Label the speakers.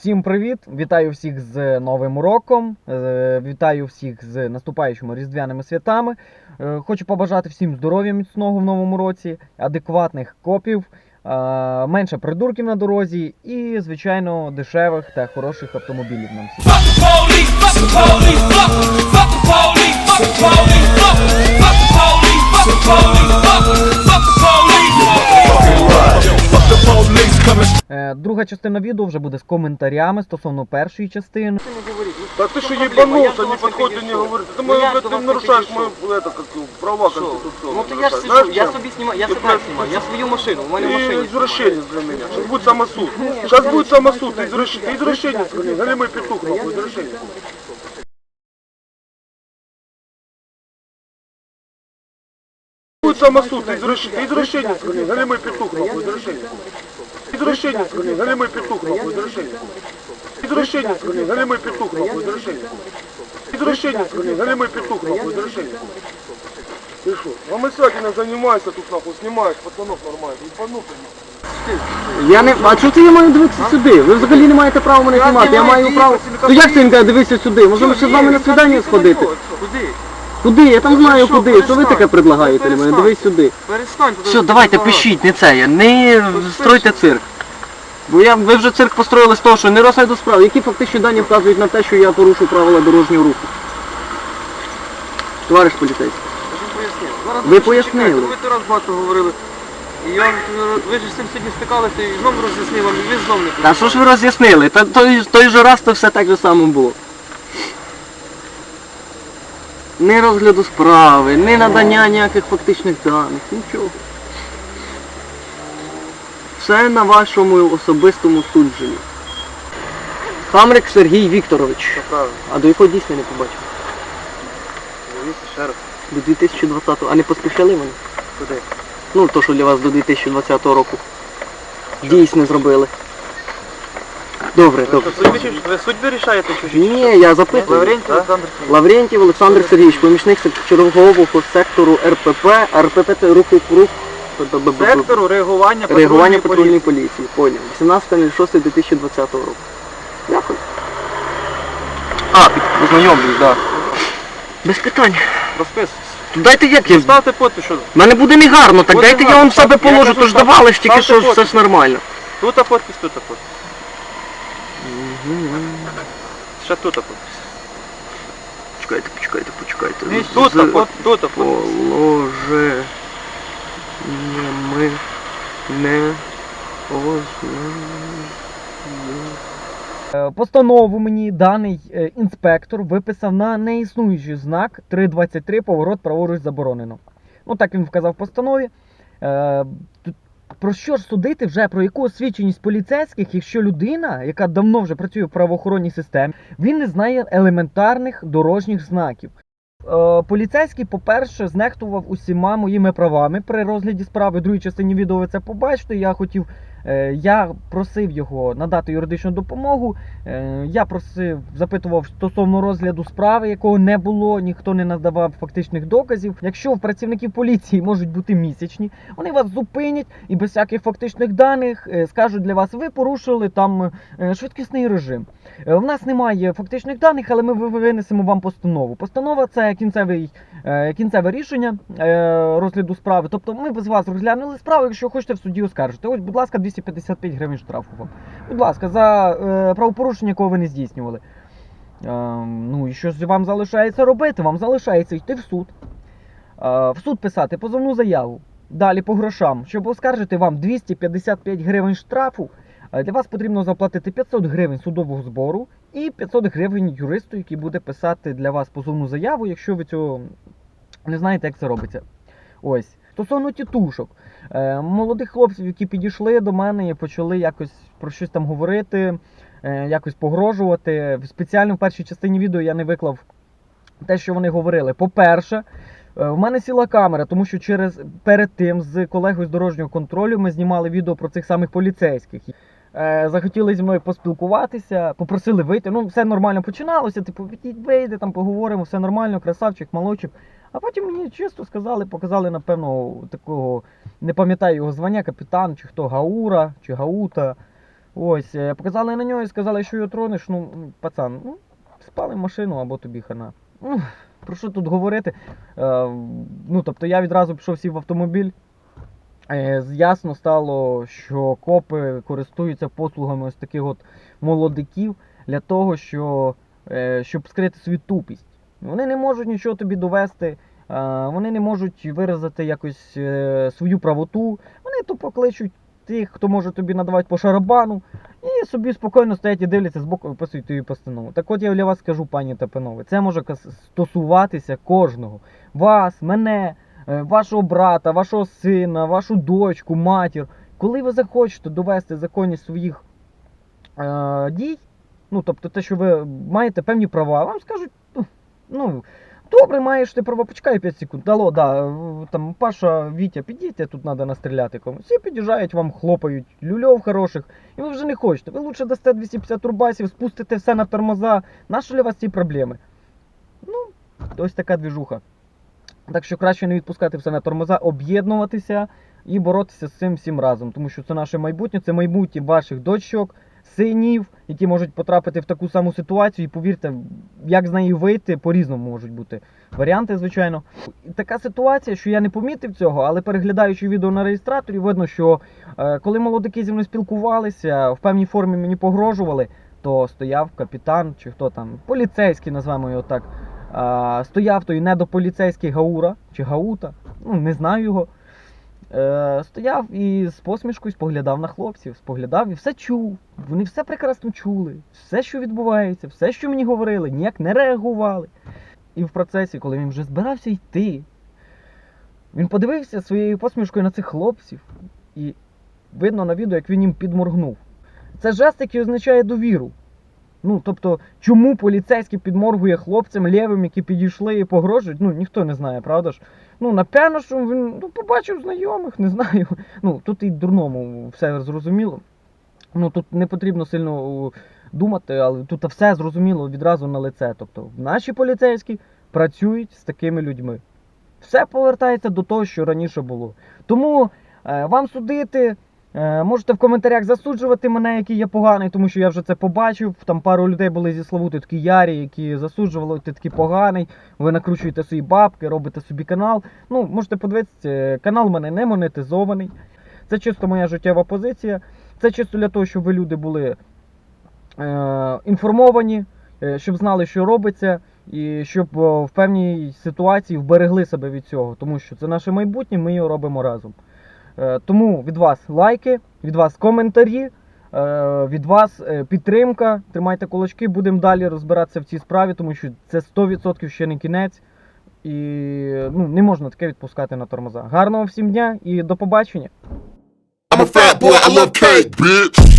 Speaker 1: Всім привіт! Вітаю всіх з Новим роком. е, Вітаю всіх з наступаючими різдвяними святами. Е, Хочу побажати всім здоров'я міцного в новому році, адекватних копів, е, менше придурків на дорозі і, звичайно, дешевих та хороших автомобілів нам всім. Друга частина відео вже буде з коментарями стосовно першої частини.
Speaker 2: Да ты что ебанулся, не подходи, не говори. Ты,
Speaker 3: Ну,
Speaker 2: мы,
Speaker 3: я
Speaker 2: ты,
Speaker 3: до
Speaker 2: ты
Speaker 3: вас
Speaker 2: нарушаешь
Speaker 3: не
Speaker 2: мои это, как, его, права
Speaker 3: Що?
Speaker 2: конституционные.
Speaker 3: Ну то я ж
Speaker 2: нарушаешь.
Speaker 3: сижу,
Speaker 2: Знаешь,
Speaker 3: я
Speaker 2: чем?
Speaker 3: собі знімаю, я
Speaker 2: Ти
Speaker 3: себе
Speaker 2: просто-
Speaker 3: знімаю, я свою машину, у мене в
Speaker 2: Ты
Speaker 3: машині.
Speaker 2: извращенец для меня. Сейчас будет самосуд. Сейчас будет самосуд, ты извращенец. Ты извращенец, блин. Галимый петух, нахуй, извращенец. Будет самосуд, ты извращенец. Ты извращенец, блин. Галимый петух, нахуй, извращенец. Извращенец, блин. Галимый петух, нахуй, извращенец. Извращенец, блин. Галимый петух, нахуй, извращенец. Извращенец, блин. Галимый петух, нахуй, извращенец. Ты что? Гомосякина занимайся тут нахуй, снимаешь пацанов нормально. Ебанутый нахуй.
Speaker 3: Я не. А чого це я маю дивитися сюди? Ви взагалі не маєте права мене
Speaker 2: Я
Speaker 3: знімати. Я
Speaker 2: знімаю
Speaker 3: маю
Speaker 2: дії
Speaker 3: право.
Speaker 2: працівника
Speaker 3: То як це він
Speaker 2: поліції.
Speaker 3: каже, дивися сюди? Може ще з вами на свидання сходити?
Speaker 2: Куди?
Speaker 3: Куди? Я там
Speaker 2: Ну,
Speaker 3: знаю
Speaker 2: що,
Speaker 3: куди. Що ви
Speaker 2: перестань.
Speaker 3: таке предлагаєте для мене?
Speaker 2: перестань.
Speaker 3: Дивись сюди.
Speaker 2: Перестань.
Speaker 3: Все, давайте пишіть, не це. Не стройте цирк. Бо я, ви вже цирк построїли з того, що не розгляду справи. Які фактичні дані вказують на те, що я порушу правила дорожнього руху? Товариш поліцейський.
Speaker 2: Я ж пояснив. Зараз
Speaker 3: Ви пояснили.
Speaker 2: чекайте, Ви раз багато говорили. І я, ви ж з цим сьогодні стикалися і знову роз'яснив вам, і ви знов не
Speaker 3: Та що ж ви роз'яснили? Та той, той же раз то все так же само було. Не розгляду справи, не надання ніяких фактичних даних, нічого. Все на вашому особистому судженні. Хамрик Сергій Вікторович.
Speaker 2: Правильно.
Speaker 3: А до якого дійсно не побачив?
Speaker 2: Дивіться ще раз.
Speaker 3: До 2020-го. А не поспішали вони?
Speaker 2: Куди?
Speaker 3: Ну, то, що для вас до 2020 року. Дійсно зробили. Добре, добре.
Speaker 2: Ви судьби рішаєте чи
Speaker 3: Ні, я запитую.
Speaker 2: Лаврентій Олександр Сергійович.
Speaker 3: Лаврентів Олександр Сергійович, помічник чергового сектору РПП, РПП руху рух
Speaker 2: Сектору реагування
Speaker 3: реагування
Speaker 2: патрульної
Speaker 3: поліції. Поняв. 18.06.2020 року. Дякую. А, познайомлюсь, так. Без питань.
Speaker 2: Розписуйтесь.
Speaker 3: Дайте як я.
Speaker 2: Ставте подпис, що
Speaker 3: У мене буде негарно, так
Speaker 2: Буде
Speaker 3: дайте я
Speaker 2: гарно.
Speaker 3: вам себе
Speaker 2: Я
Speaker 3: положу,
Speaker 2: кажу,
Speaker 3: то ж давали ж тільки
Speaker 2: ставте
Speaker 3: що все
Speaker 2: подпис.
Speaker 3: ж нормально.
Speaker 2: тут а подпис, тут а подпис. Ще тут подпис.
Speaker 3: Почекайте, почекайте, почекайте.
Speaker 2: Ні, Тут подпис, тут а подпис.
Speaker 3: Положеннями не ознайомлено.
Speaker 1: Е, Постанову мені даний е, інспектор виписав на неіснуючий знак 323 поворот праворуч заборонено. Ну так він вказав в постанові. Про що ж судити вже про яку освіченість поліцейських, якщо людина, яка давно вже працює в правоохоронній системі, він не знає елементарних дорожніх знаків. Е, Поліцейський, по-перше, знехтував усіма моїми правами при розгляді справи. Другій частині відео ви це побачите. Я хотів Я просив його надати юридичну допомогу. Е, Я просив, запитував стосовно розгляду справи, якого не було, ніхто не надавав фактичних доказів. Якщо в працівників поліції можуть бути місячні, вони вас зупинять і без всяких фактичних даних е, скажуть для вас, ви порушили там е, швидкісний режим. Е, В нас немає фактичних даних, але ми винесемо вам постанову. Постанова це кінцевий, е, кінцеве рішення е, розгляду справи. Тобто ми без вас розглянули справу, якщо хочете в суді оскаржити. Ось, будь ласка, 255 гривень штрафу вам. Будь ласка, за е, правопорушення, якого ви не здійснювали. Е, ну і що вам залишається робити? Вам залишається йти в суд. Е, в суд писати позовну заяву. Далі по грошам. Щоб оскаржити вам 255 гривень штрафу, е, для вас потрібно заплатити 500 гривень судового збору і 500 гривень юристу, який буде писати для вас позовну заяву, якщо ви цього не знаєте, як це робиться. Ось. Стосовно тітушок, е, молодих хлопців, які підійшли до мене і почали якось про щось там говорити, е, якось погрожувати. Спеціально в першій частині відео я не виклав те, що вони говорили. По-перше, е, в мене сіла камера, тому що через перед тим з колегою з дорожнього контролю ми знімали відео про цих самих поліцейських. Захотіли зі мною поспілкуватися, попросили вийти. Ну, все нормально починалося. Типу, «Відійдь, вийди, там поговоримо, все нормально, красавчик, молодчик. А потім мені чисто сказали, показали, напевно, такого, не пам'ятаю його звання, капітан, чи хто Гаура, чи Гаута. Ось, е, показали на нього і сказали, що його тронеш, ну, пацан, ну, спали машину або тобі хана. Ну, про що тут говорити? Е, ну, тобто я відразу пішов сів в автомобіль. Е, ясно стало, що копи користуються послугами ось таких от молодиків для того, що, е, щоб скрити свою тупість. Вони не можуть нічого тобі довести, вони не можуть виразити якось е, свою правоту. Вони тупо кличуть тих, хто може тобі надавати по шарабану, і собі спокійно стоять і дивляться збоку, виписують тобі постанову. Так от я для вас скажу, пані та панове, це може стосуватися кожного. Вас, мене, е, вашого брата, вашого сина, вашу дочку, матір. Коли ви захочете довести законність своїх е, дій, ну тобто те, що ви маєте певні права, вам скажуть, «Ну. Добре, маєш ти права, почекай 5 секунд. Алло, да, е, там Паша, Вітя, підійте, тут треба настріляти комусь. Всі під'їжджають, вам хлопають, люльов хороших, і ви вже не хочете. Ви лучше дасте 250 рубасів, спустите все на тормоза. Ли у вас ці проблеми? Ну, ось така двіжуха. Так що краще не відпускати все на тормоза, об'єднуватися і боротися з цим всім разом. Тому що це наше майбутнє, це майбутнє ваших дочок, синів, які можуть потрапити в таку саму ситуацію. І повірте, як з неї вийти, по-різному можуть бути варіанти, звичайно. Така ситуація, що я не помітив цього, але переглядаючи відео на реєстраторі, видно, що е, коли молодики зі мною спілкувалися, в певній формі мені погрожували, то стояв капітан чи хто там, поліцейський, назвемо його так. Стояв той недополіцейський Гаура чи Гаута, ну не знаю його. Е, стояв і з посмішкою споглядав на хлопців, споглядав і все чув. Вони все прекрасно чули, все, що відбувається, все, що мені говорили, ніяк не реагували. І в процесі, коли він вже збирався йти, він подивився своєю посмішкою на цих хлопців, і видно на відео, як він їм підморгнув. Це жест, який означає довіру. Ну, тобто, чому поліцейський підморгує хлопцям лєвим, які підійшли і погрожують, ну ніхто не знає, правда ж? Ну, напевно, що він ну, побачив знайомих, не знаю. Ну, тут і дурному все зрозуміло. Ну, тут не потрібно сильно думати, але тут все зрозуміло відразу на лице. Тобто, наші поліцейські працюють з такими людьми. Все повертається до того, що раніше було. Тому е, вам судити. Е, Можете в коментарях засуджувати мене, який я поганий, тому що я вже це побачив. Там пару людей були зі Славути такі ярі, які засуджували, ти такий поганий. Ви накручуєте свої бабки, робите собі канал. Ну, можете подивитися, е, канал в мене не монетизований. Це чисто моя життєва позиція. Це чисто для того, щоб ви люди були е, інформовані, е, щоб знали, що робиться, і щоб в певній ситуації вберегли себе від цього, тому що це наше майбутнє, ми його робимо разом. Е, Тому від вас лайки, від вас коментарі, е, від вас е, підтримка. Тримайте кулачки, будемо далі розбиратися в цій справі, тому що це 100% ще не кінець. І ну, не можна таке відпускати на тормоза. Гарного всім дня і до побачення!
Speaker 4: I'm a fat boy, I love cake, bitch.